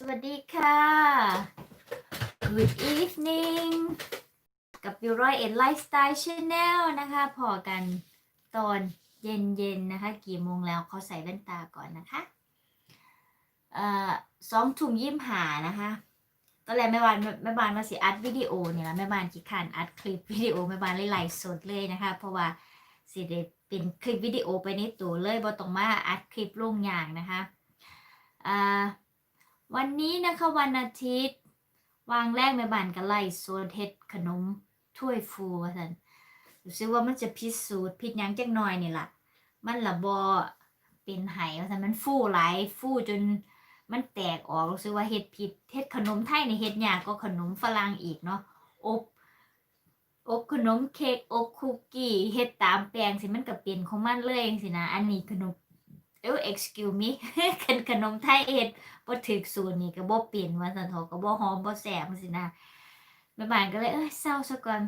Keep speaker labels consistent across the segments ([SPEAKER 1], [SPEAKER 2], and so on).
[SPEAKER 1] สวัสดีค่ะ Good evening กับยูร้อยเอ็ดไลฟ์สไตล์ชาแนลนะคะ พอกันตอนเย็นๆนะคะ กี่โมงแล้วเขาใส่แว่นตาก่อนนะคะเอ่อสองทุ่มยี่มหานะคะตอนแรกแม่บานแม่บานมาสิอัดวิดีโอเนี่ยแม่บานขี้ขานอัดคลิปวิดีโอแม่บานเลยไลฟ์สดเลยนะคะ เพราะว่าสิได้เป็นคลิปวิดีโอไปในตัวเลยบ่ต้องมาอัดคลิปลงอย่างนะคะอ่า วันนี้นะคะวันอาทิตย์ วางแรกแม่บ้านก็ไล่โซนเฮ็ดขนมถ้วยฟูว่าซั่นรู้สึกว่ามันจะพิสูจน์ผิดหยังจักหน่อยนี่ล่ะ มันละบ่เป็นไหว่าซั่นมันฟูหลายฟูจนมันแตกออกรู้สึกว่าเฮ็ดผิดเฮ็ดขนมไทยนี่เฮ็ดยากกว่าขนมฝรั่งอีกเนาะอบอบขนมเค้กอบคุกกี้เฮ็ดตามแปลงสิมันก็เป็นของมันเลยจังซี่นะ อันนี้ขนม เอ้ย excuse me ขนมไทยเฮ็ดบ่ถึกสูตรนี่ก็บ่เปลี่ยนว่าซั่นเถาะก็บ่หอมบ่แซ่บจังซี่นะแม่บ้านก็เลยเอ้ยเศร้าซะก่อน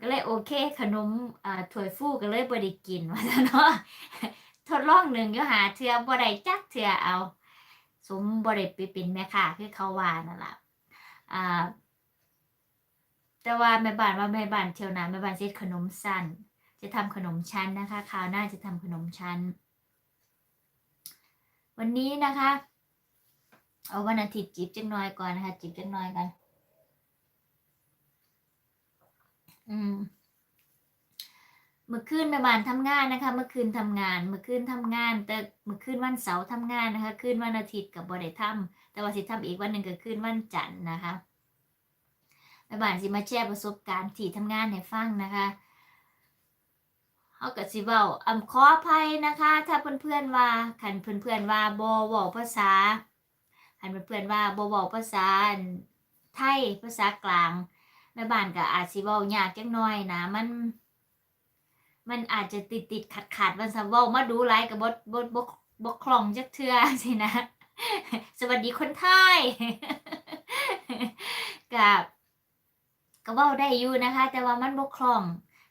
[SPEAKER 1] ก็เลยโอเค ขนมอ่าถ้วยฟูก็เลยบ่ได้กินว่าซั่นเนาะทดลองหนึ่งอยู่หาเทือบ่ได้จักเทือเอา สมบ่ได้ไปเป็นแม่ค้าคือเขาว่านั่นล่ะอ่าแต่ว่าแม่บ้านว่าแม่บ้านเที่ยวน้าแม่บ้านสิเฮ็ดขนมสั้น จะทำขนมชั้นนะคะคราวหน้าจะทำขนมชั้น วันนี้นะคะ เอาวันอาทิตย์จิบจังน้อยก่อนนะคะ จิบจังน้อยกัน อืมเมื่อคืนแม่บ้านทำงานนะคะ เมื่อคืนทำงาน เมื่อคืนทำงาน แต่เมื่อคืนวันเสาร์ทำงานนะคะ คืนวันอาทิตย์กับบ่ได้ทำแต่ว่าสิทำอีกวันหนึ่งก็คืนวันจันทร์นะคะแม่บ้านสิมาแชร์ประสบการณ์ที่ทำงานให้ฟังนะคะ เขาก็สิเว้าอำขออภัยนะคะ ถ้าเพื่อนๆว่าคันเพื่อนๆว่าบ่เว้าภาษาหันเพื่อนๆว่าบ่เว้าภาษาไทยภาษากลางแม่บ้านก็อาจสิเว้ายากจักหน่อยนะมันมันอาจจะติดติดขัดขัดมันซะเว้ามาดูหลายก็บ่บ่บ่บ่คล่องจักเทื่อสินะ สวัสดีคนไทยกับก็ว้าได้อยู่นะคะ แต่ว่ามันบ่คล่อง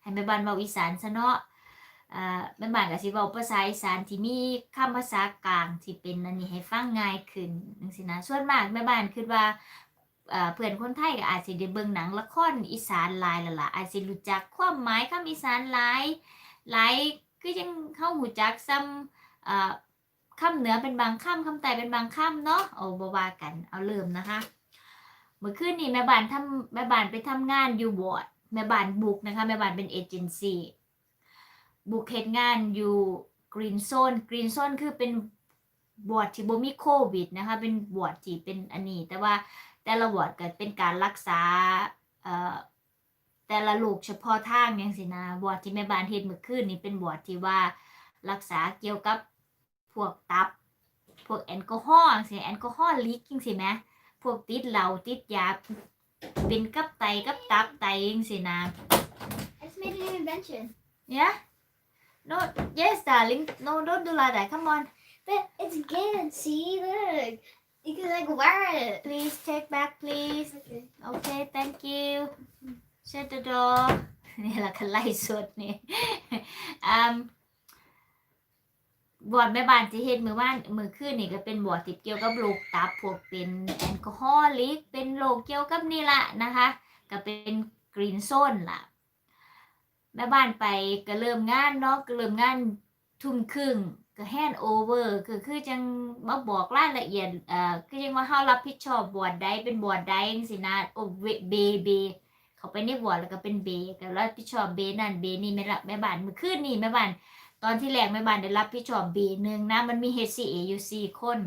[SPEAKER 1] ให้แม่บ้านเว้าอีสานซะเนาะ อ่าแม่บ้านก็สิเว้าภาษาอีสานที่มีคำภาษากลางที่เป็นอันนี้ให้ฟังง่ายขึ้นจังซี่นะส่วนมากแม่บ้านคิดว่าเพื่อนคนไทยก็อาจสิได้เบิ่งหนังละครอีสานหลายล้วล่ะอาจสิรู้จักความหมายคำอีสานหลายหลายคือจังเฮาฮู้จักซ้ำอ่าคำเหนือเป็นบางคำคำใต้เป็นบางคำเนาะเอาบ่ว่ากันเอาเริ่มนะคะเมื่อคืนนี้แม่บ้านทำแม่บ้านไปทำงานอยู่บอร์ดแม่บ้านบุกนะคะแม่บ้านเป็นเอเจนซี่ บุกเฮ็ดงานอยู่กรีนโซนกรีนโซนคือเป็นบอร์ดที่บ่มีโควิดนะคะ เป็นบอร์ดที่เป็นอันนี้ แต่ว่าแต่ละบอร์ดก็เป็นการรักษาเอ่อแต่ละโรคเฉพาะทางจังซี่นะบอร์ดที่แม่บ้านเฮ็ดเมื่อคืนนี้เป็นบอร์ดที่ว่ารักษาเกี่ยวกับพวกตับ พวกแอลกอฮอล์จังซี่แอลกอฮอล์ลีกจังซี่แหมพวกติดเหล้าติดยาเป็นกับไตกับตับไตจังซี่นะ
[SPEAKER 2] I just made an invention.
[SPEAKER 1] yeah no yes darling no don't do like that come on
[SPEAKER 2] But it's good. See, look. You can like wear it.
[SPEAKER 1] please take back please
[SPEAKER 2] Okay.
[SPEAKER 1] okay thank you shut the door นี่แหละคันไล่สดนี่อืมบอร์ดแม่บ้านที่เฮ็ดมือว่านมือคืนนี่ก็เป็นบอร์ดที่เกี่ยวกับโรคตับพวกเป็นแอลกอฮอลิกเป็นโรคเกี่ยวกับนี่ละนะคะ ก็เป็นกรีนโซนล่ะ แม่บ้านไปก็เริ่มงานเนาะก็เริ่มงานทุ่มครึ่งก็แฮนด์โอเวอร์คือคือจังมาบอกรายละเอียดเอ่อคือจังว่าเฮารับผิดชอบบอร์ดใดเป็นบอร์ดใดจังซี่นะโอเวเบเบเขาไปในบอร์ดแล้วก็เป็นเบก็รับผิดชอบเบนั่นเบนี่แม่ละแม่บ้านมื้อคืนนี่แม่บ้านตอนที่แรกแม่บ้านได้รับผิดชอบเบหนึ่งนะมันมี HCA อยู่สี่คน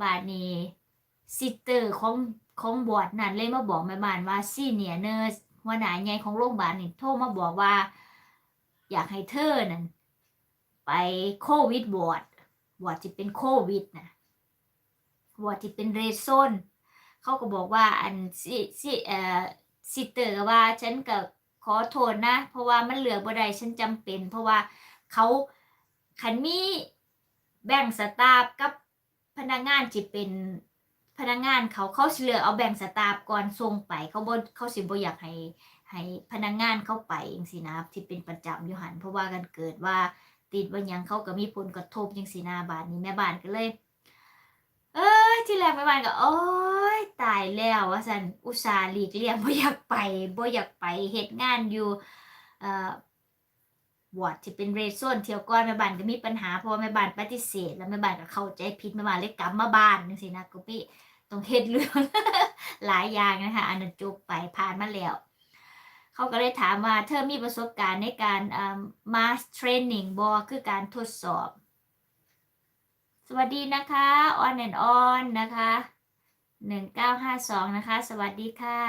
[SPEAKER 1] บาดนี้ซิสเตอร์ของของบอร์ดนั่นเลยมาบอกแม่บ้านว่าซีเนียเนอร์ หัวหน้าใหญ่ของโรงพยาบาลนี่โทรมาบอกว่า อยากให้เธอนั่นไปโควิดบอร์ดบอร์ดที่เป็นโควิดนะบอร์ดที่เป็นเรดโซนเขาก็บอกว่าอันซิซิเอ่อซิเตอร์ว่าฉันก็ขอโทษนะ เพราะว่ามันเหลือบ่ได้ฉันจำเป็น เพราะว่าเขาคันมีแบ่งสตาฟกับพนักงานที่เป็น พนักงานเขาเขาสิเลือเอาแบ่งสตาฟก่อนส่งไปเขาบ่เขาสิบ่อยากให้ให้พนักงานเข้าไปจังซี่นะที่เป็นประจำอยู่หันเพราะว่ากันเกิดว่าติดว่าหยังเขาก็มีผลกระทบจังซี่นะบาดนี้แม่บ้านก็เลย เอ้ยที่แรกแม่บ้านก็โอ้ยตายแล้วว่าสันอุตส่าห์หลีกเลี่ยงบ่อยากไปบ่อยากไปเฮ็ดงานอยู่เอ่อ วอดที่เป็นเรดโซนเที่ยวก่อนแม่บ้านก็มีปัญหาเพราะว่าแม่บ้านปฏิเสธ แล้วแม่บ้านก็เข้าใจผิดแม่บ้านเลยกลับมาบ้านจังซี่นะก็พี่ต้องเฮ็ดเรื่องหลายอย่างนะคะอันนั้นจบไปผ่านมาแล้วเขาก็เลยถามว่าเธอมีประสบการณ์ในการอ่า mass training บ่คือการทดสอบ สวัสดีนะคะ on and on นะคะหนึ่งเก้าห้าสองนะคะ สวัสดีค่ะ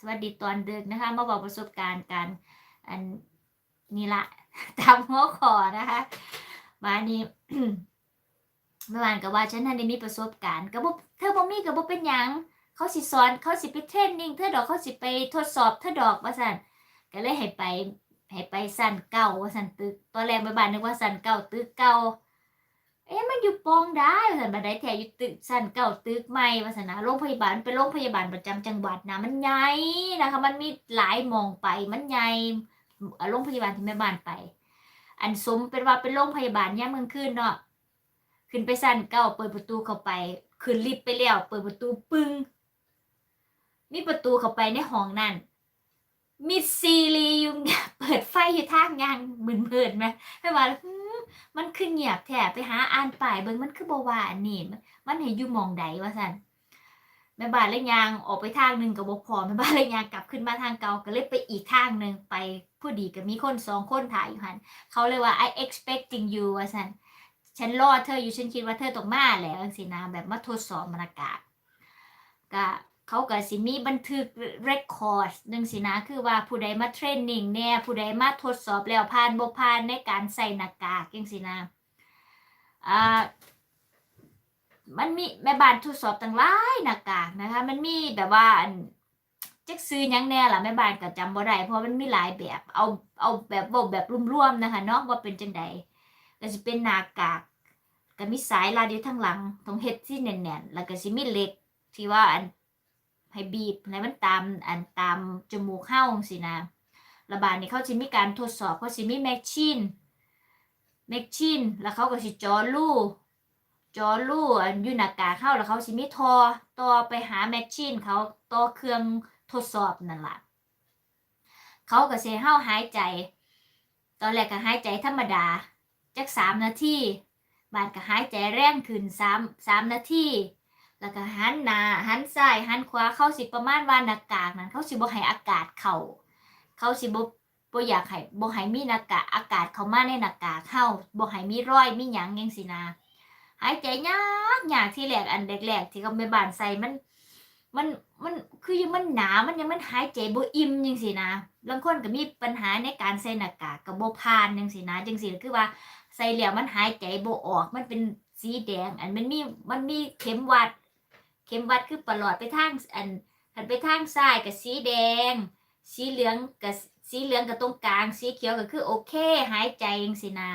[SPEAKER 1] สวัสดีตอนดึกนะคะ มาบอกประสบการณ์กันอันนี่ละ ตามหัวขอนะคะมานี้เมื่อวานก็ว่าฉันทันได้มีประสบการณ์ก็บ่เธอบ่มีก็บ่เป็นหยังเขาสิสอนเขาสิไปเทรนนิ่งเธอดอกเขาสิไปทดสอบเธอดอกว่าซั่นก็เลยให้ไปให้ไปสั่นเก่าว่าสั่นตึกตอนแรกไปบ้านนึกว่าสั่นเก่าตึกเก่าเอ๊ะมันอยู่ปองได้ว่าสั่นบันไดแถวอยู่ตึกสั่นเก่าตึกใหม่ว่าสันนะโรงพยาบาลเป็นโรงพยาบาลประจำจังหวัดนะมันใหญ่นะคะมันมีหลายมองไปมันใหญ่ โรงพยาบาลที่แม่บ้านไป อันสมเป็นว่าเป็นโรงพยาบาลย่ามเมืองขึ้นเนาะขึ้นไปสันเก่าเปิดประตูเข้าไปขึ้นลิฟต์ไปแล้วเปิดประตูปึ้งมีประตูเข้าไปในห้องนั่นมีซีรียู่เปิดไฟอยู่ทางยางมืนๆไหมไม่ว่ามันคือเงียบแท้ไปหาอ่านป้ายเบิ่งมันคือบว่าอันนี้มันให้อยู่มองใดว่าซั่น แม่บ้านเลยยางออกไปทางหนึ่งก็บ่พอแม่บ้านเลยยางกลับขึ้นมาทางเก่าก็เลยไปอีกทางหนึ่งไปผู้ดีก็มีคนสองคนถ่ายอยู่หันเขาเลยว่า I expecting you ว่าซั่นฉันรอเธออยู่ฉันคิดว่าเธอต้องมาแล้วจังซี่นะแบบมาทดสอบบรรยากาศก็เขาก็สิมีบันทึกเรคคอร์ดนึงสินะคือว่าผู้ใดมาเทรนนิ่งแน่ผู้ใดมาทดสอบแล้วผ่านบ่ผ่านในการใส่หน้ากากจังสินะอ่า มันมีแม่บ้านทดสอบต่างหลายหน้ากากนะคะ มันมีแบบว่าอันจักซื้อยังแน่ล่ะแม่บ้านก็จำบ่ได้เพราะมันมีหลายแบบ เอาเอาแบบบอกแบบรวมๆนะคะเนาะว่าเป็นจังใดก็สิเป็นหน้ากากก็มีสายรัดอยู่ทางหลังต้องเฮ็ดที่แน่นๆแล้วก็สิมีเหล็กที่ว่าอันให้บีบให้มันตามอันตามจมูกเฮาจังซี่นะระบาดนี่เขาสิมีการทดสอบเขาสิมีแมชชีนแม็กชินแล้วเขาก็สิจอรู จอรูอันอยู่หน้ากาเข้าแล้วเขาสิมีทอต่อไปหาแม็กชินเขาต่อเครื่องทดสอบนั่นล่ะเขาก็สิให้เฮาหายใจ ตอนแรกก็หายใจธรรมดาจักสามนาทีบาดก็หายใจแรงขึ้นสามสามนาทีแล้วก็หันหน้าหันซ้ายหันขวาเข้าสิประมาณว่าหน้ากากนั้นเขาสิบ่ให้อากาศเข้าเขาสิบ่บ่อยากให้บ่ให้มีหน้ากากอากาศเข้ามาในหน้ากากเข้าบ่ให้มีรอยมีหยังจังซี่นะ หายใจยากยากที่แรกอันแรกๆที่เขาไปบานใส่มัน มันมันคือยังมันหนามันยังมันหายใจบ่อิ่มจังซี่นะบางคนก็มีปัญหาในการใส่หน้ากากก็บ่ผ่านจังซี่นะจังซี่คือว่าใส่แล้วมันหายใจบ่ออกมันเป็นสีแดง อันมันมีมันมีเข็มวัด เข็มวัดคือประหลอดไปทางอันหันไปทางซ้ายก็สีแดง สีเหลืองกับสีเหลืองกับตรงกลาง สีเขียวก็คือโอเค หายใจยังสินะ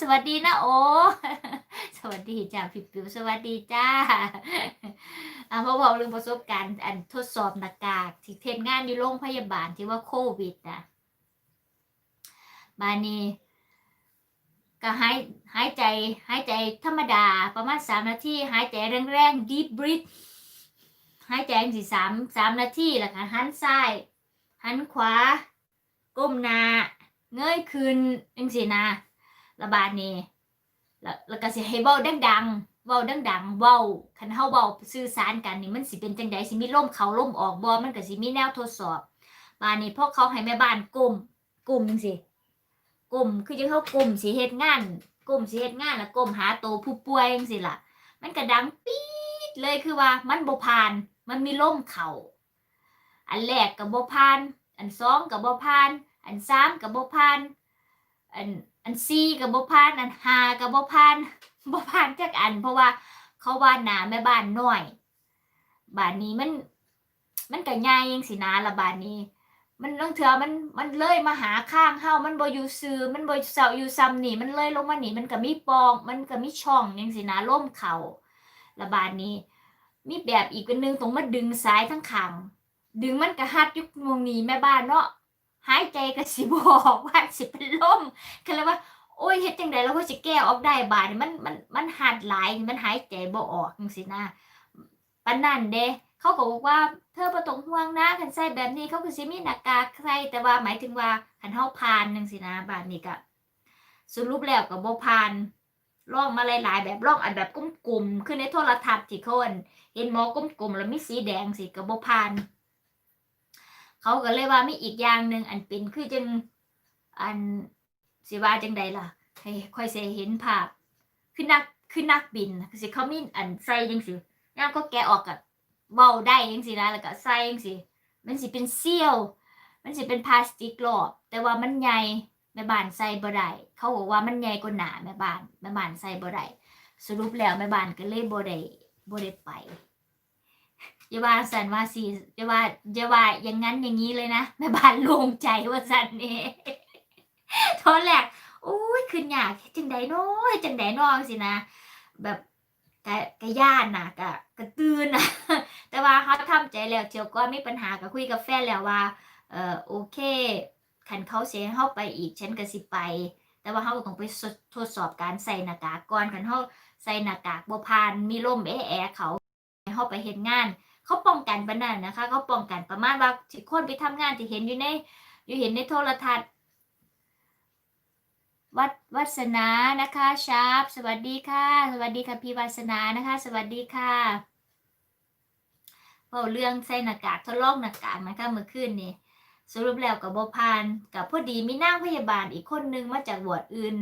[SPEAKER 1] สวัสดีนะโอ สวัสดีจ้าผิวผิวสวัสดีจ้าอ่าพอบอกเรื่องประสบการณ์อันทดสอบหน้ากากที่เทศงานอยู่โรงพยาบาลที่ว่าโควิดนะบานีก็หายหายใจหายใจธรรมดาประมาณสามนาทีหายใจแรงๆ deep breath หายใจสี่สามสามนาทีแล้วก็หันซ้ายหันขวา ก้มหน้าเงยขึ้นจังสินะ ระบาดนี้แล้วแล้วก็สิให้เว้าดังๆเว้าดังๆเว้าคันเฮาเว้าสื่อสารกันนี่มันสิเป็นจังใดสิมีลมเข้าลมออกบ่มันก็สิมีแนวทดสอบบาดนี้พวกเขาให้แม่บ้านกลุ่มกลุ่มจังสิกลุ่มคือจังเขากลุ่มสิเฮ็ดงานกลุ่มสิเฮ็ดงานแล้วกลุ่มหาโตผู้ป่วยจังสิล่ะ มันก็ดังปี๊ดเลยคือว่ามันบ่ผ่าน มันมีล่มเข่าอันแรกกับบ่ผ่าน อันสองกับบ่ผ่าน อันสามกับบ่ผ่าน อัน อันสี่กับบ่ผ่านอันหากับบ่ผ่านบ่ผ่านจักอัน เพราะว่าเขาว่าหนาแม่บ้านน้อยบ้านนี้มันมันก็ใหญ่จังสินะละบ้านนี้ มันต้องเถื่อมันมันเลยมาหาข้างเฮามันบ่อยู่ซื่อมันบ่เซาอยู่ซ้ำนี่มันเลยลงมานี่มันก็มีปอง มันก็มีช่องจังสินะล่มเข่าละบ้านนี้ มีแบบอีกอันหนึงตรงมาดึงซ้ายทั้งขางดึงมันกระหัดยุกมงนี้แม่บ้านเนาะ หายใจก็สิบออกว่าสิเป็นลมก็เลยว่า โอ้ยเฮ็ดจังไดแล้วก็สิแก้ออกได้บาดมันมันมันหัดหลายมันหายใจบ่ออกจังซี่นะปานนั้นเด้เขาก็บอกว่าเธอบ่ต้องห่วงนะคันใส่แบบนี้เขาก็สิมีหน้ากากใส่แต่ว่าหมายถึงว่าคันเฮาผ่านจังซี่นะบาดนี้ก็สรุปแล้วก็บ่ผ่านลองมาหลายๆ แบบลองอันแบบกลมๆคือในโทรทัศน์ที่เขาอันเห็นหมอกลมๆแล้วมีสีแดงสิก็บ่ผ่าน เขาก็เลยว่ามีอีกอย่างหนึ่งอันเป็นคือจังอันสิว่าจังใดล่ะให้ค่อยเสเห็นภาพคือนักคือนักบินคือสิเขามีอันใส่จังสิยามก็แกะออกกับเว้าได้จังสินะแล้วก็ใส่จังสิมันสิเป็นเซี่ยว มันสิเป็นพลาสติกรอบแต่ว่ามันใหญ่แม่บ้านใส่บ่ได้เขาบอกว่ามันใหญ่กว่าหนาแม่บ้านแม่บ้านใส่บ่ได้สรุปแล้วแม่บ้านก็เลยบ่ได้บ่ได้ไป อย่าว่าสันว่าสิอย่าว่าอย่าว่าอย่างนั้นอย่างนี้เลยนะแม่บ้านโล่งใจว่าสันนี่ตอนแรกโอ้ยขึ้นยากจังใดน้อยจังใดน้อยสินะแบบกะกะย่านน่ะกะกะตื่นนะแต่ว่าเขาทำใจแล้วเจียวก็มีปัญหากับคุยกับแฟนแล้วว่าเออโอเคคันเขาเสียเข้าไปอีกฉันก็สิไป แต่ว่าเขาต้องไปทดสอบการใส่หน้ากากก่อนคันเขาใส่หน้ากากบ่ผ่านมีลมแอแอเขาให้าไปเฮ็ดงาน เขาป้องกันปานนั้นนะคะ เขาป้องกันประมาณว่าที่คนไปทำงานที่เห็นอยู่ในอยู่เห็นในโทรทัศน์ วัดวัสนานะคะชาร์ปสวัสดีค่ะ สวัสดีค่ะพี่วัสนานะคะ สวัสดีค่ะเาเรื่องใส่หน้ากากทดลองหน้ากากนะคะเมื่อคืนนี่สรุปแล้วกับบพานกับพอดีมีนางพยาบาลอีกคนนึงมาจากวอร์ดอื่น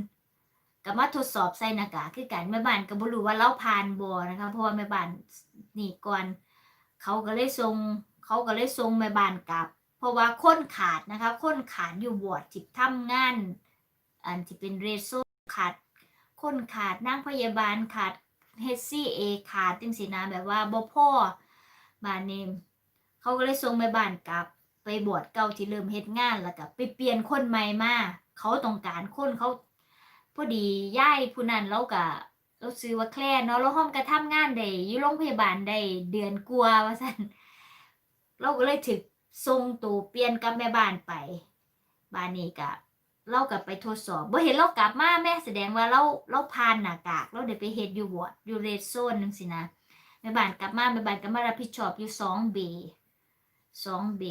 [SPEAKER 1] กับมาทดสอบใส่หน้ากากคือกันแม่บ้านก็บ่รู้ว่าเราผ่านบ่นะคะเพราะว่าแม่บ้านนี่ก่อน เขาก็เลยส่งเขาก็เลยส่งแม่บ้านกลับ เพราะว่าคนขาดนะคะคนขาดอยู่บวอร์ดที่ทำงาน อันที่เป็นเรโซขาดคนขาดนั่งพยาบาลขาดเฮซี่เอขาดจังสินะแบบว่าบ่พ่อบานเนมเขาก็เลยส่งไปบ้านกลับ ไปบวชเก่าที่เริ่มเฮ็ดงานแล้วก็ไปเปลี่ยนคนใหม่มาเขาต้องการคนเขาพอดีย่ายผู้นั้นเราก็ เราซื้อว่าแคลนเนาะเราห้อมกระทำงานได้อยู่โรงพยาบาลได้เดือนกว่าว่าซั่นเราก็เลยถึกส่งตัวเปลี่ยนกับแม่บ้านไปบ้านนี้ก็เรากลับไปทดสอบบ่เห็นเรากลับมาแม่แสดงว่าเราเราผ่านหน้ากาก เราได้ไปเฮ็ดอยู่วอดอยู่เรดโซนนึงสินะแม่บ้านกลับมาแม่บ้านก็มารับผิดชอบอยู่2เบ2เบ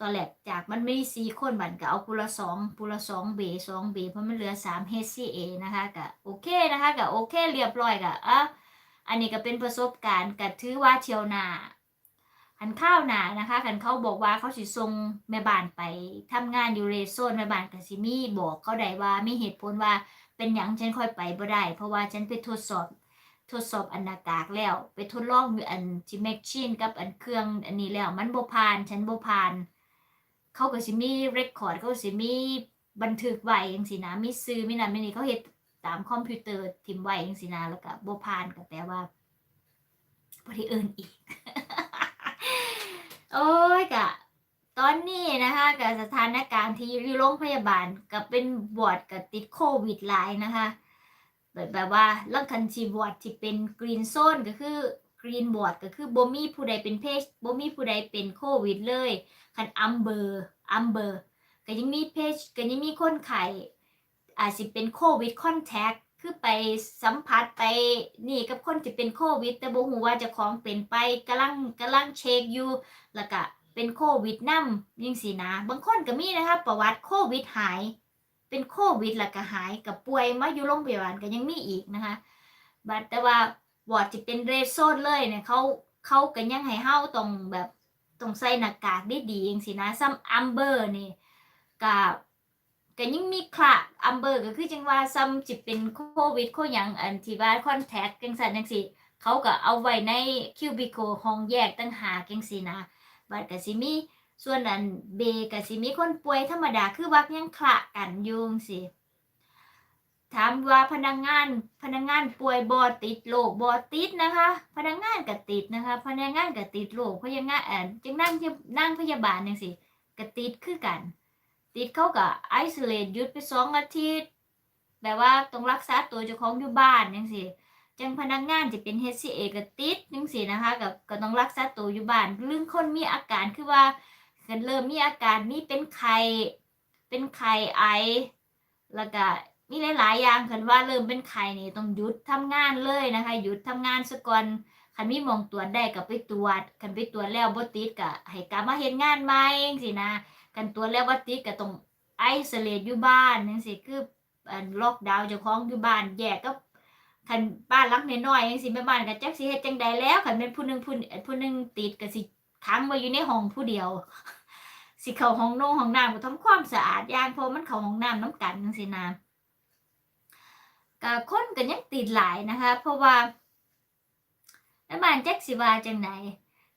[SPEAKER 1] ตอนแรกจากมันมีสี่คนบันก็เอาผู้ละ2ผู้ละ2เบ2เบเพราะมันเหลือ3 HCA นะคะก็โอเคนะคะก็โอเคเรียบร้อยก็อะอันนี้ก็เป็นประสบการณ์ก็ถือว่าเที่ยวนาขันข้าวหนานะคะขันเขาบอกว่าเขาสิส่งแม่บ้านไปทำงานอยู่เรโซนแม่บ้านกับซิมี่บอกเขาได้ว่าไมีเหตุผลว่าเป็นหยังฉันค่อยไปบ่ได้ เพราะว่าฉันไปทดสอบทดสอบอันนากากแล้ว ไปทดลองอยู่อันที่แมชชีนกับอันเครื่องอันนี้แล้วมันบ่ผ่านฉันบ่ผ่าน เขาก็สิมีเรคคอร์ดเขาก็สิมีบันทึกไว้จังซี่นะมีซื้อมีนั่นมีนี่เขาเฮ็ดตามคอมพิวเตอร์ทิมไว้จังซี่นะแล้วก็บ่ผ่านก็แปลว่าบ่ได้เอิ้นอีก โอ้ยกะตอนนี้นะคะกับสถานการณ์ที่อยู่โรงพยาบาลกับเป็นบอดกับติดโควิดหลายนะคะแบบแบบว่าเรื่องคันชีบอดที่เป็นกรีนโซนก็คือ รีนบอร์ดก็คือบ่มีผู้ใดเป็นเพชบ่มีผู้ใดเป็นโควิดเลย คันอัมเบอร์อัมเบอร์ก็ยังมีเพชก็ยังมีคนไข้อาจสิเป็นโควิดคอนแทคคือไปสัมผัสไปนี่กับคนที่เป็นโควิด แต่บ่ฮู้ว่าจะของเป็นไปกำลังกำลังเช็คอยู่แล้วก็เป็นโควิดนํยิ่งสินะ บางคนก็มีนะคะประวัติโควิดหาย เป็นโควิดแล้วก็หายกับป่วยมาอยู่โรงพยาบาลก็ยังมีอีกนะคะบัดแต่ว่า วอร์ดที่เป็นเรดโซนเลยเนี่ยเขาเขาก็ยังให้เฮาต้องแบบต้องใส่หน้ากากได้ดีจังสินะซ้ำอัมเบอร์นี่กับก็ยังมีคละอัมเบอร์ก็คือจังว่าซ้ำจิเป็นโควิดโคหยังอันที่ว่าคอนแทคจังซั่นจังซี่เขาก็เอาไว้ในคิวบิโคห้องแยกตั้งหากังซี่นะบัดก็สิมีส่วนนั้นเบก็สิมีคนป่วยธรรมดาคือว่ายังคละกันยู่จังซี่ ถามว่าพนักงานพนักงานป่วยบ่ติดโรคบ่ติดนะคะ พนักงานก็ติดนะคะ พนักงานก็ติดโรคพนักงานเอ่อจังนั่งนั่งพยาบาลจังซี่ก็ติดคือกัน ติดเขาก็ไอโซเลตยุดไปสองอาทิตย์แบบว่าต้องรักษาตัวเจ้าของอยู่บ้านจังซี่จังพนักงานจะเป็น HCA ก็ติดจังซี่นะคะก็ก็ต้องรักษาตัวอยู่บ้านเรื่องคนมีอาการคือว่ากันเริ่มมีอาการมีเป็นไข้เป็นไข้ไอแล้วก็ มีหลายๆอย่างคันว่าเริ่มเป็นไข้นี่ต้องหยุดทำงานเลยนะคะหยุดทำงานซะก่อนคันมีมองตรวจได้ก็ไปตรวจคันไปตรวจแล้วบ่ติดก็ให้กลับมาเฮ็ดงานใหม่จังซี่นะคันตรวจแล้วบ่ติดก็ต้องไอโซเลตอยู่บ้านจังซี่คืออันล็อกดาวน์เจ้าของอยู่บ้านแยกกับคันบ้านหลักน้อยๆจังซี่แม่บ้านก็จักสิเฮ็ดจังใดแล้วคันเป็นผู้หนึงผู้ผู้หนึงติดก็สิขังไว้อยู่ในห้องผู้เดียว สิเข้าห้องนงห้องน้ำก็ทำความสะอาดอย่างพอมันเข้าห้องน้ำน้ำกันจังซี่นะ คนก็ยังติดหลายนะคะ เพราะว่าแม่บ้านแจ็คสิว่าจังไหน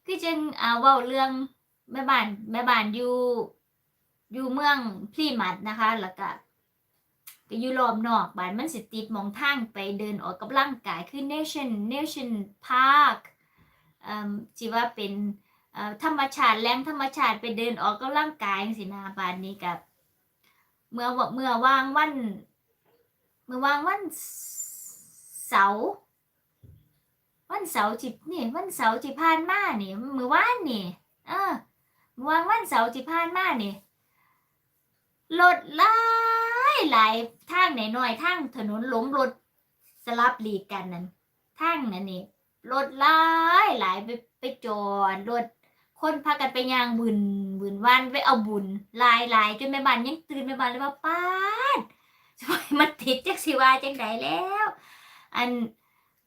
[SPEAKER 1] คือจังอ่าเว้าเรื่องแม่บ้านแม่บ้านอยู่อยู่เมืองพลีมัดนะคะ แล้วก็ก็อยู่รอบนอกบ้านมันสิติดมองทางไปเดินออกกำลังกายคือ nation nation park อ่าสิว่าเป็นธรรมชาติแหล่งธรรมชาติไปเดินออกกำลังกายจังซี่นะบ้านนี้กับ เมื่อวเมื่อวางวัน เมื่อวางวันเสาร์วันเสาร์จินี่วันเสาร์จิผ่านมานี่เมื่อวานนี่ เออเมื่อวางวันเสาร์จิผ่านมานี่รถหลายหลายทางไหนหน่อยทางถนนล้มรถสลับหลีกกันนั่นทางนั่นนี่รถหลายหลายไปไปจอดรถคนพากันไปย่างบุญบุญวันไปเอาบุญหลายหลายจนแม่บ้านยังตื่นแม่บ้านเลยว่าป้าด มมันติดจักสิว่าจังไดแล้ว อัน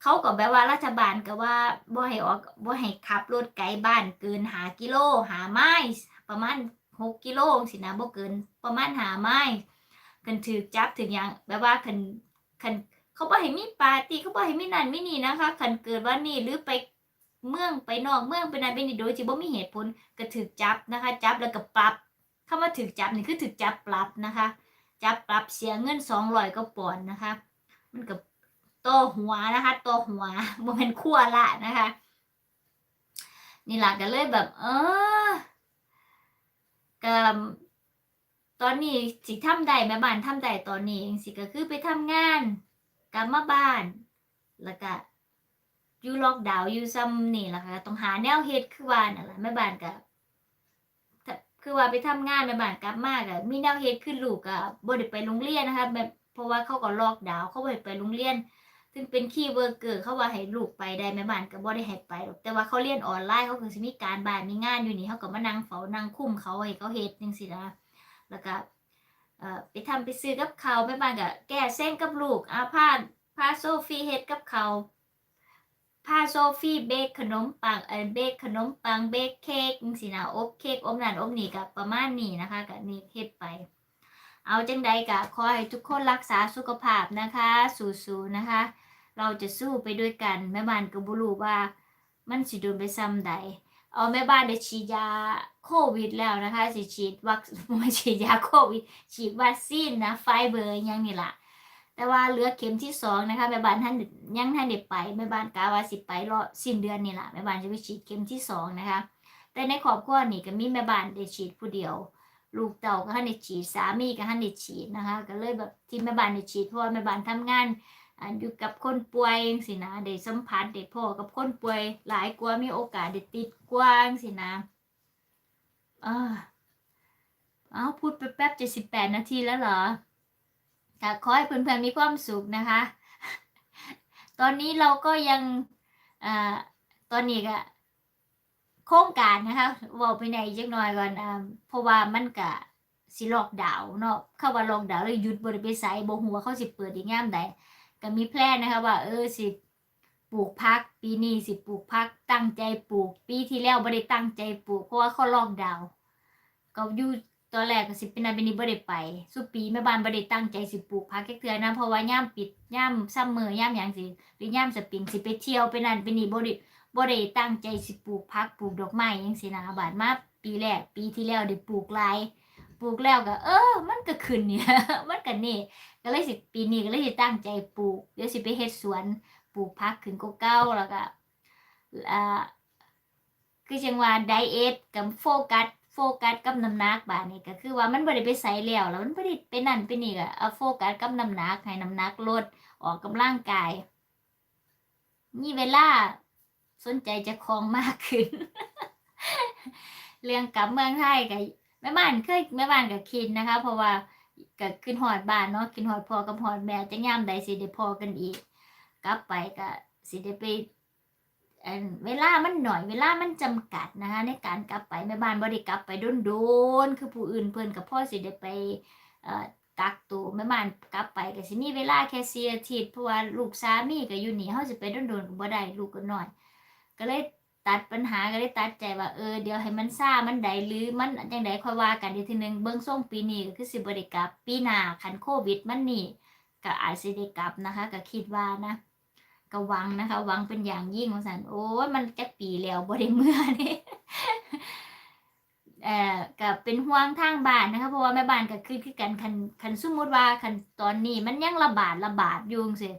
[SPEAKER 1] เขาก็แบบว่ารัฐบาลก็ว่าบ่ให้ออกบ่ให้ขับรถไกลบ้านเกินหากิโลหาไม้ประมาณหกกิโลสินะบ่เกิน ประมาณหาไม้คันถือจับถึงอย่างแบบว่าคันคันเขาบ่ให้มีปาร์ตี้เขาบ่ให้มีนั่นมีนี่นะคะคันเกิดว่านี่หรือไปเมืองไปนอกเมืองไปนั่นไปนี่โดยที่บ่มีเหตุผลก็ถูกจับนะคะ จับแล้วก็ปรับคำว่าถูกจับนี่คือถูกจับปรับนะคะ จับปรับเสียเงินสองร้อยก็ปอนนะคะ มันกับตัวหัวนะคะตัวหัวโมเป็นขั้วละนะคะ นี่แหละก็เลยแบบ เออก็ตอนนี้สิทำได้แม่บ้านทำได้ตอนนี้เองสิก็คือไปทำงานกลับมาบ้าน แล้วก็อยู่ล็อกดาวน์อยู่ซ้ำนี่แหละค่ะต้องหาแนวเฮ็ดคือว่านั่นแหละแม่บ้านก็ คือว่าไปทำงานแม่บ้านกลับมาก็มีแนวเฮ็ดขึ้นลูกก็บ่ได้ไปโรงเรียนนะคะแบบเพราะว่าเขาก็ล็อกดาวน์เขาบ่ได้ไปโรงเรียน ซึ่งเป็นคีย์เวิร์กเกอร์เขาว่าให้ลูกไปได้แม่บ้านก็บ่ได้ให้ไปหรอกแต่ว่าเขาเรียนออนไลน์เขาคือสิมีการบ้านมีงานอยู่นี่เขาก็มานั่งเฝ้านั่งคุมเขาให้เขาเฮ็ดจังซี่นะแล้วก็เอ่อไปทำไปซื้อกับเขาแม่บ้านก็แก้เส้นกับลูกอาพาพาโซฟีเฮ็ดกับเขา พาโซฟี่เบกขนมปังเออเบกขนมปังเบกเค้กจังซี่นะอบเค้กอบนั่นอบนี่ก็ประมาณนี้นะคะก็นี่เฮ็ดไป เอาจังใดก็ขอให้ทุกคนรักษาสุขภาพนะคะสู้ๆนะคะ เราจะสู้ไปด้วยกันแม่บ้านก็บ่รู้ว่า มันสิโดนไปซ้ำใดเอาแม่บ้านได้ฉีดยาโควิดแล้วนะคะสิฉีดวัคไม่ฉีดยาโควิดฉีดวัคซีนนะไฟเบอร์ยังนี่ล่ะ แต่ว่าเหลือเข็มที่สองนะคะแม่บ้านท่านยังท่านเด็ดไปแม่บ้านกาว่าสิไปรอสิ้นเดือนนี่แหละแม่บ้านจะไปฉีดเข็มที่สองนะคะ แต่ในครอบครัวนี่ก็มีแม่บ้านได้ฉีดผู้เดียว ลูกเต่าก็ท่านได้ฉีดสามีก็ท่านได้ฉีดนะคะ ก็เลยแบบที่แม่บ้านได้ฉีดเพราะว่าแม่บ้านทำงานอยู่กับคนป่วยจังสินะได้สัมผัสได้พ่อกับคนป่วย หลายกว่ามีโอกาสได้ติดกว้างสินะอ่าเอาพูดไปแป๊บเจะสิบแปดนาทีแล้วเหรอ ค่ะขอให้เพื่อนๆมีความสุขนะคะ ตอนนี้เราก็ยังอตอนนี้ก็โครงการนะคะเว่าไปไหนจักหน่อยก่อนอเพราะว่ามันกะสิลอกดาวเนาะเข้าว่าลอกดาวเลยหยุดบริเวณไสบ่ฮู้ว่าเขาสิเปิดอีกยามใดก็มีแพลนนะคะว่า เออสิปลูกพัก ปีนี้สิปลูกพัก ตั้งใจปลูก ปีที่แล้วบ่ได้ตั้งใจปลูกเพราะว่าเขาลอกดาวก็อยู่ ตอนแรกก็สิเป็นอันเป็นนี้บ่ได้ไป สุปีแม่บ้านบ่ได้ตั้งใจสิปลูกผักแค่เทือนะเพราะว่าย่ามปิดย่ามซัมเมอร์ย่ามหยังสิหรือย่ามสปริงสิไปเที่ยวไปนันไปนี่บ่ได้บ่ได้ตั้งใจสิปลูกผักปลูกดอกไม้จังซี่นะบาดมาปีแรกปีที่แล้วได้ปลูกลายปลูกแล้วก็ เออ มันก็ขึ้นเนี่ยมันก็นี่ก็เลยสิปีนี้ก็เลยสิตั้งใจปลูกเดี๋ยวสิไปเฮ็ดสวนปลูกผักขึ้นกว่าเก่าแล้วก็อ่าคือจังว่าไดเอทกับโฟกัส โฟกัสกับน้ำหนักบาดนี้ก็คือว่ามันบ่ได้ไปใส่แล้วแล้วมันบ่ได้ไปนั่นไปนี่ก็เอาโฟกัสกับน้ำหนักให้น้ำหนักลดออกกำลังกายนี่เวลาสนใจจะคลองมากขึ้น เรื่องกลับเมืองไทยก็แม่บ้านเคยแม่บ้านก็คิดนะคะ เพราะว่าก็ขึ้นหอดบ้านเนาะขึ้นหอดพอกับหอดแม่จะย่ามใดสิได้พอกันอีก กลับไปก็สิได้ไป เวลามันหน่อยเวลามันจำกัดนะคะในการกลับไปแม่บ้านบ่ได้กลับไปโดนๆคือผู้อื่นเพิ่นกับพ่อสิได้ไปกักตัวแม่บ้านกลับไปก็สิมีเวลาแค่4อาทิตเพราะว่าลูกสามีก็อยู่นี่เฮาสิไปโดนๆก็บ่ได้ลูกก็น้อย ก็เลยตัดปัญหาก็เลยตัดใจว่าเออเดี๋ยวให้มันซ่ามันใดหรือมันจังใดค่อยว่ากันอีกทีหนึงเบิ่งส่งปีนี้ก็คือสิบ่ได้กลับปีหน้าคันโควิดมันนี่ก็อาจสิได้กลับนะคะก็คิดว่านะ ก็หวังนะคะหวังเป็นอย่างยิ่งว่าซั่นโอ้ยมันจักปีแล้วบ่ได้เมื่อนี่เอ่อก็เป็นห่วงทางบ้านนะคะเพราะว่าแม่บ้านก็คือคือกันคันคันสมมุติว่าคันตอนนี้มันยังระบาดระบาดอยู่จังซี่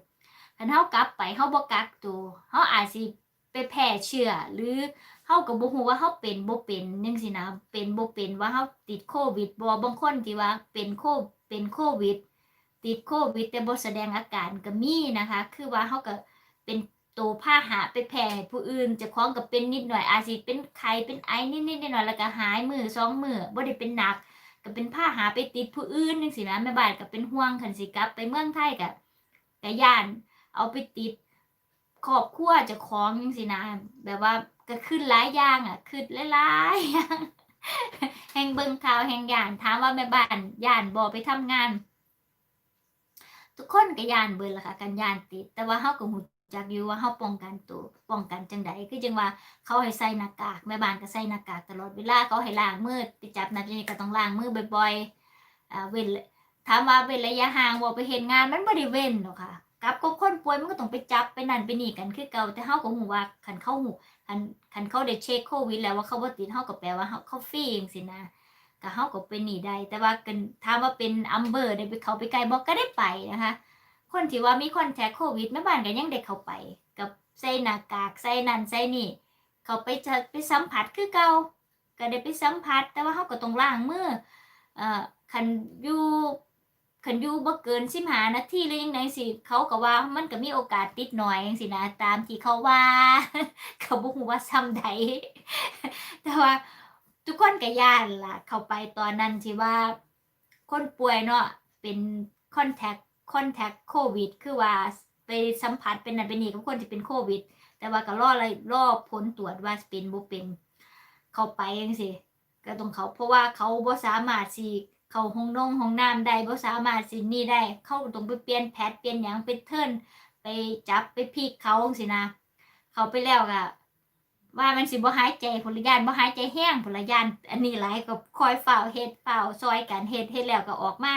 [SPEAKER 1] คันเฮากลับไปเฮาบ่กักตัวเฮาอาจสิไปแพร่เชื้อหรือเฮาก็บ่ฮู้ว่าเฮาเป็นบ่เป็นจังซี่นะเป็นบ่เป็นว่าเฮาติดโควิดบ่บางคนที่ว่าเป็นโคเป็นโควิด ติดโควิดแต่บ่แสดงอาการก็มีนะคะ คือว่าเฮาก็ เป็นตัวพาหะไปแพร่ผู้อื่นจะคล้องกับเป็นนิดหน่อยอาจสิเป็นไข้เป็นไอนิดๆหน่อยแล้วก็หายมือสองมือบ่ได้เป็นหนัก ก็เป็นพาหะไปติดผู้อื่นจังซี่นะแม่บ้านก็เป็นห่วงคันสิกลับ ไปเมืองไทยก็ก็ย่าน เอาไปติดครอบครัวจะคล้องจังซี่นะแบบว่าก็ขึ้นหลายอย่างอะขึ้นหลายๆอย่างแห่งเบิ่งข่าวแห่งย่านถามว่าแม่บ้านย่านบ่ไปทำงาน ทุกคนก็ย่านเบิ่ล่ะค่ะกันย่านติด แต่ว่าเฮาก็ฮู้ จักอยู่ว่าเฮาป้องกันตัวป้องกันจังใดคือจังว่าเขาให้ใส่หน้ากากแม่บ้านก็ใส่หน้ากากตลอดเวลาเขาให้ล้างมือไปจับนัดนี้ก็ต้องล้างมือบ่อยๆอ่าเว้นถามว่าเว้นระยะห่างบ่าไปเฮ็ดงานมันบ่ได้เว้นหรอกค่ะกับกับคนป่วยมันก็ต้องไปจับไปนั่นไปนี่กันคือเก่าแต่เฮาก็ฮู้ว่าคันเข้าฮู้คันคันเขาได้เช็คโควิดแล้วว่าเขาบ่ติดเฮาก็แปลว่าเฮาเขาฟรีจังซี่นะก็เฮาก็เป็นหนีได้แต่ว่ากันถามว่าเป็นอัมเบอร์ได้ไปเขาไปไกลบอกก็ได้ไปนะคะ คนที่ว่ามีคอนแทคโควิดแม่บ้านก็ยังได้เข้าไป กับใส่หน้ากากใส่นั่นใส่นี่ เขาไปจะไปสัมผัสคือเก่าก็ได้ไปสัมผัส แต่ว่าเฮาก็ต้องล้างมือเอ่อคันอยู่คันอยู่บ่เกิน15นาทีหรือยังไงสิเขาก็ว่ามันก็มีโอกาสติดหน่อยจังซี่นะตามที่เขาว่า เขาบ่ฮู้ว่าซ้ำใดแต่ว่าทุกคนก็ย่านล่ะ เข้าไปตอนนั้นที่ว่า คนป่วยเนาะเป็นคอนแทค คอนแทคโควิด คือว่าไปสัมผัสเป็นนั่นเป็นนี่กับคนที่เป็นโควิด แต่ว่าก็รออะไรรอผลตรวจว่าเป็นบ่เป็น เข้าไปจังซี่ก็ต้องเขาเพราะว่าเขาบ่สามารถสิเข้าห้องนงห้องน้ำได้บ่สามารถสินี่ได้ เข้าต้องไปเปลี่ยนแพทเปลี่ยนหยังไปเทิร์นไปจับไปพลิกเขาจังซี่นะ เขาไปแล้วก็ว่ามันสิบ่หายใจผลยานบ่หายใจแห้งผลยาน อันนี้หลายก็คอยเฝ้าเฮ็ดเฝ้าซอยกันเฮ็ดเฮ็ดแล้วก็ออกมา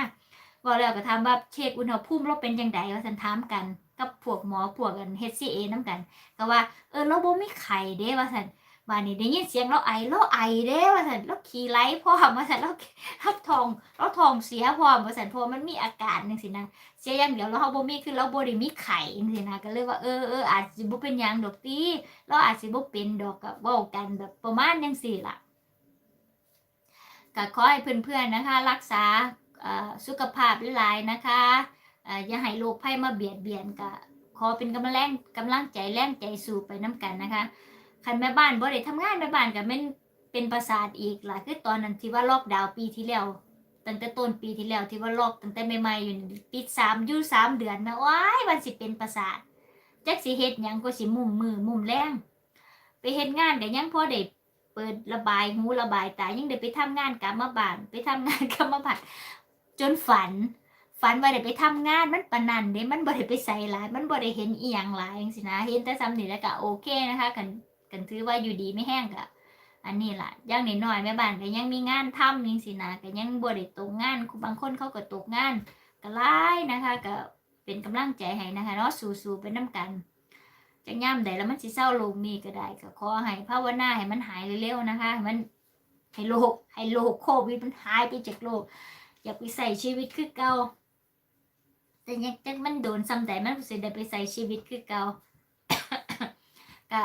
[SPEAKER 1] บ่แล้วก็ถามว่าเช็คอุณหภูมิเราเป็นจังไดว่าซั่นถามกันกับพวกหมอพวกกัน HCA นํกัน ก็ว่าเออเราบ่มีไข้เด้ว่าซั่นบ้านนี้ได้ยินเสียงเราไอเราไอเด้ว่าซั่นเราขี้ไหลพร้อมว่าซั่นเราเราท้องเราทองเสียพร้อมว่าซั่นเพราะว่ามันมีอาการจังซี่นะเสียอย่างเดียวแล้วเราบ่มีคือเราบ่ได้มีไข้จังซี่นะก็เลยว่าเออเอออาจสิบ่เป็นยังดอกติเราอาจสิบ่เป็นดอกก็เว้ากันแบบประมาณจังซี่ล่ะก็ขอให้เพื่อนๆนะคะ รักษา สุขภาพหลายๆนะคะอย่าให้โรคภัยมาเบียดเบียนก็ขอเป็นกำลังกำลังใจแรงใจสู่ไปน้ำกันนะคะคันแม่บ้านบ่ได้ทำงานแม่บ้านก็แม่นเป็นประสาทอีกล่ะคือตอนนั้นที่ว่าล็อกดาวปีที่แล้วตั้งแต่ต้นปีที่แล้วที่ว่าล็อกตั้งแต่ใหม่ๆอยู่นี่ปิดสามยู่สามเดือนนะว้ายวันสิเป็นประสาทจักสิเฮ็ดยังก็สิมุมมือมุมแรงไปเฮ็ดงานก็ยังพอได้เปิดระบายหูระบายตายังได้ไปทำงานกลับมาบ้าน ไปทำงานกลับมาบ้าน จนฝัน ฝันว่าได้ไปทำงานมันปนนันเด้มันบ่ได้ไปใส่หลาย มันบ่ได้เห็นอีหยังหลายจังซี่นะเห็นแต่ซ้ำนี่แล้วก็โอเคนะคะกันกันถือว่าอยู่ดีไม่แห้งก็อันนี้ล่ะอย่างน้อยๆแม่บ้านก็ยังมีงานทำจังซี่นะก็ยังบ่ได้ตกงานบางคนเขาก็ตกงานก็หลายนะคะ ก็เป็นกำลังใจให้นะคะเนาะสู้ๆไปน้ำกันจะย่ำใดแล้วมันสิเศร้าลกนี้ก็ได้ก็ขอให้ภาวนาให้มันหายเร็วๆนะคะ มันให้โลกให้โลกโควิดมันหายไปจากโลก อยากไปใส่ชีวิตคือเก่าแต่ยังจังมันโดนซ้ำใดมันสิได้ไปใส่ชีวิตคือเก่าก็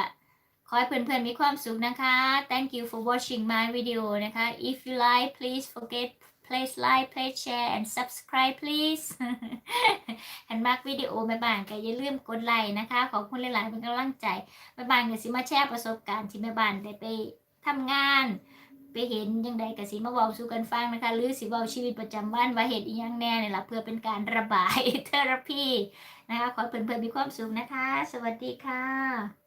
[SPEAKER 1] ขอให้เพื่อนๆมีความสุขนะคะ thank you for watching my video นะคะ if you like please forget please like please share and subscribe please หันมากวิดีโอแม่บานก็อย่าลืมกดไลค์นะคะ ขอบคุณหลายๆเป็นกำลังใจแม่บานก็สิมาแชร์ประสบการณ์ที่แม่บานได้ไปทำงาน เห็นยังใดก็สิมาเว้าสู่กันฟังนะคะ หรือสิเว้าชีวิตประจำวันว่าเหตุอีหยังแน่นี่ล่ะเพื่อเป็นการระบายเทอราพีนะคะ ขอเพื่อนๆมีความสุขนะคะ สวัสดีค่ะ